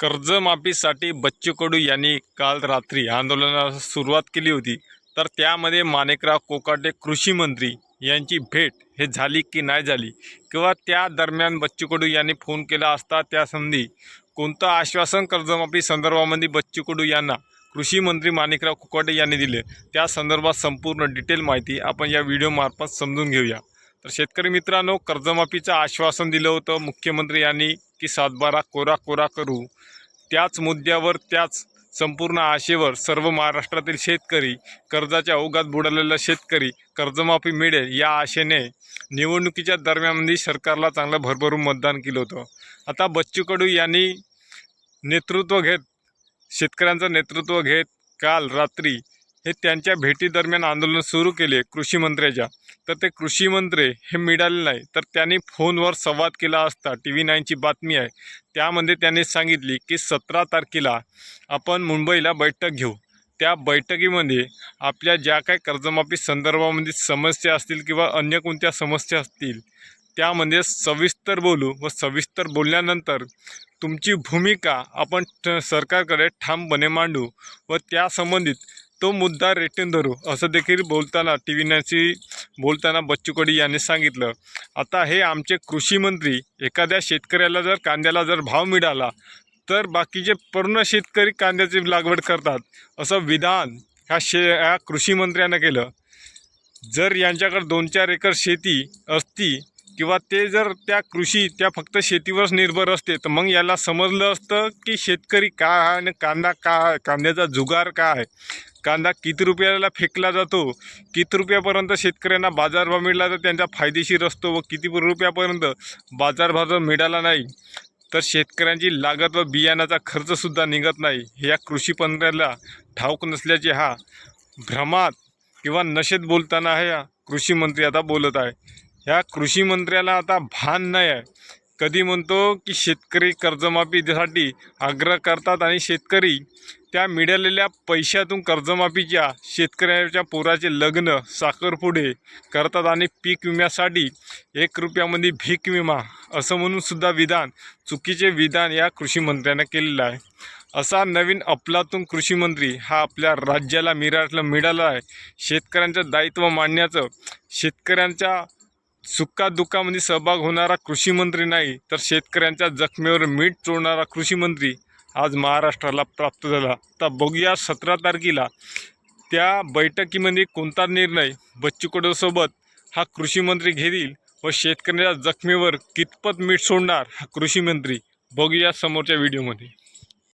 कर्जमाफीसाठी बच्चू कडू यांनी काल रात्री आंदोलनाला सुरुवात केली होती. तर त्यामध्ये माणिकराव कोकाटे कृषी मंत्री यांची भेट हे झाली की नाही झाली? किंवा त्या दरम्यान बच्चू कडू यांनी फोन केला असता त्या संधी? कोणतं आश्वासन कर्जमाफी संदर्भामध्ये बच्चू कडू यांना कृषी मंत्री माणिकराव कोकाटे यांनी दिले? त्या संदर्भात संपूर्ण डिटेल माहिती आपण या व्हिडिओमार्फत समजून घेऊया. तर शेतकरी मित्रांनो कर्जमाफीचं आश्वासन दिलं होतं मुख्यमंत्री यांनी की सातबारा कोरा कोरा करू. त्याच मुद्द्यावर त्याच संपूर्ण आशेवर सर्व महाराष्ट्रातील शेतकरी कर्जाच्या ओघात बुडालेला शेतकरी कर्जमाफी मिळेल या आशेने निवडणुकीच्या दरम्यानमध्ये सरकारला चांगलं भरभरून मतदान केलं होतं. आता बच्चू कडू यांनी नेतृत्व घेत शेतकऱ्यांचं नेतृत्व घेत काल रात्री हे त्यांच्या भेटीदरम्यान आंदोलन सुरू केले कृषी मंत्र्याच्या. तर ते कृषी मंत्री हे मिळाले नाही तर त्यांनी फोनवर संवाद केला असता टी व्ही नाईनची बातमी आहे. त्यामध्ये त्यांनी सांगितली की सतरा तारखेला आपण मुंबईला बैठक घेऊ. त्या बैठकीमध्ये आपल्या ज्या काही कर्जमाफी संदर्भामध्ये समस्या असतील किंवा अन्य कोणत्या समस्या असतील त्यामध्ये सविस्तर बोलू व सविस्तर बोलल्यानंतर तुमची भूमिका आपण ठ- सरकारकडे ठामपणे मांडू व त्या संबंधित तो मुद्दा रेटून धरू असं देखील बोलताना टी व्हीनाशी बोलताना बच्चू कडू यांनी सांगितलं. आता हे आमचे कृषी मंत्री एखाद्या शेतकऱ्याला जर कांद्याला जर भाव मिळाला तर बाकीचे पूर्ण शेतकरी कांद्याची लागवड करतात असं विधान ह्या शे ह्या कृषीमंत्र्यानं केलं. जर यांच्याकडे दोन चार एकर शेती असती किंवा ते जर त्या कृषी त्या फक्त शेतीवरच निर्भर असते तर मग याला समजलं असतं की शेतकरी काय आहे आणि कांदा का कांद्याचा जुगार काय आहे. कांदा किती रुपयाला फेकला जातो किती रुपयापर्यंत शेतकऱ्यांना बाजारभाव मिळाला तर त्यांचा फायदेशीर असतो व किती रुपयापर्यंत बाजारभाव जर मिळाला नाही तर शेतकऱ्यांची लागत व बियाणाचा खर्चसुद्धा निघत नाही. हे या कृषी पंत्र्याला ठाऊक नसल्याचे हा भ्रमात किंवा नशेत बोलताना हा कृषी मंत्री आता बोलत आहे. ह्या कृषी मंत्र्याला आता भान नाही आहे. कधी म्हणतो की शेतकरी कर्जमाफीसाठी आग्रह करतात आणि शेतकरी त्या मिळालेल्या पैशातून कर्जमाफीच्या शेतकऱ्याच्या पोराचे लग्न साखरपुडे करतात आणि पीक विम्यासाठी एक रुपयामध्ये भीक विमा असं म्हणूनसुद्धा विधान चुकीचे विधान या कृषी मंत्र्यानं केलेलं आहे. असा नवीन अपलातून कृषीमंत्री हा आपल्या राज्याला मिराटला मिळाला आहे. शेतकऱ्यांचं दायित्व मांडण्याचं शेतकऱ्यांच्या सुखादुःखामध्ये सहभाग होणारा कृषीमंत्री नाही तर शेतकऱ्यांच्या जखमेवर मीठ चोळणारा कृषीमंत्री आज महाराष्ट्राला प्राप्त झाला. तर बघूया सतरा तारखेला त्या बैठकीमध्ये कोणता निर्णय बच्चू कडूसोबत हा कृषीमंत्री घेतील व शेतकऱ्याच्या जखमेवर कितपत मीठ सोडणार हा कृषीमंत्री. बघूया समोरच्या व्हिडिओमध्ये.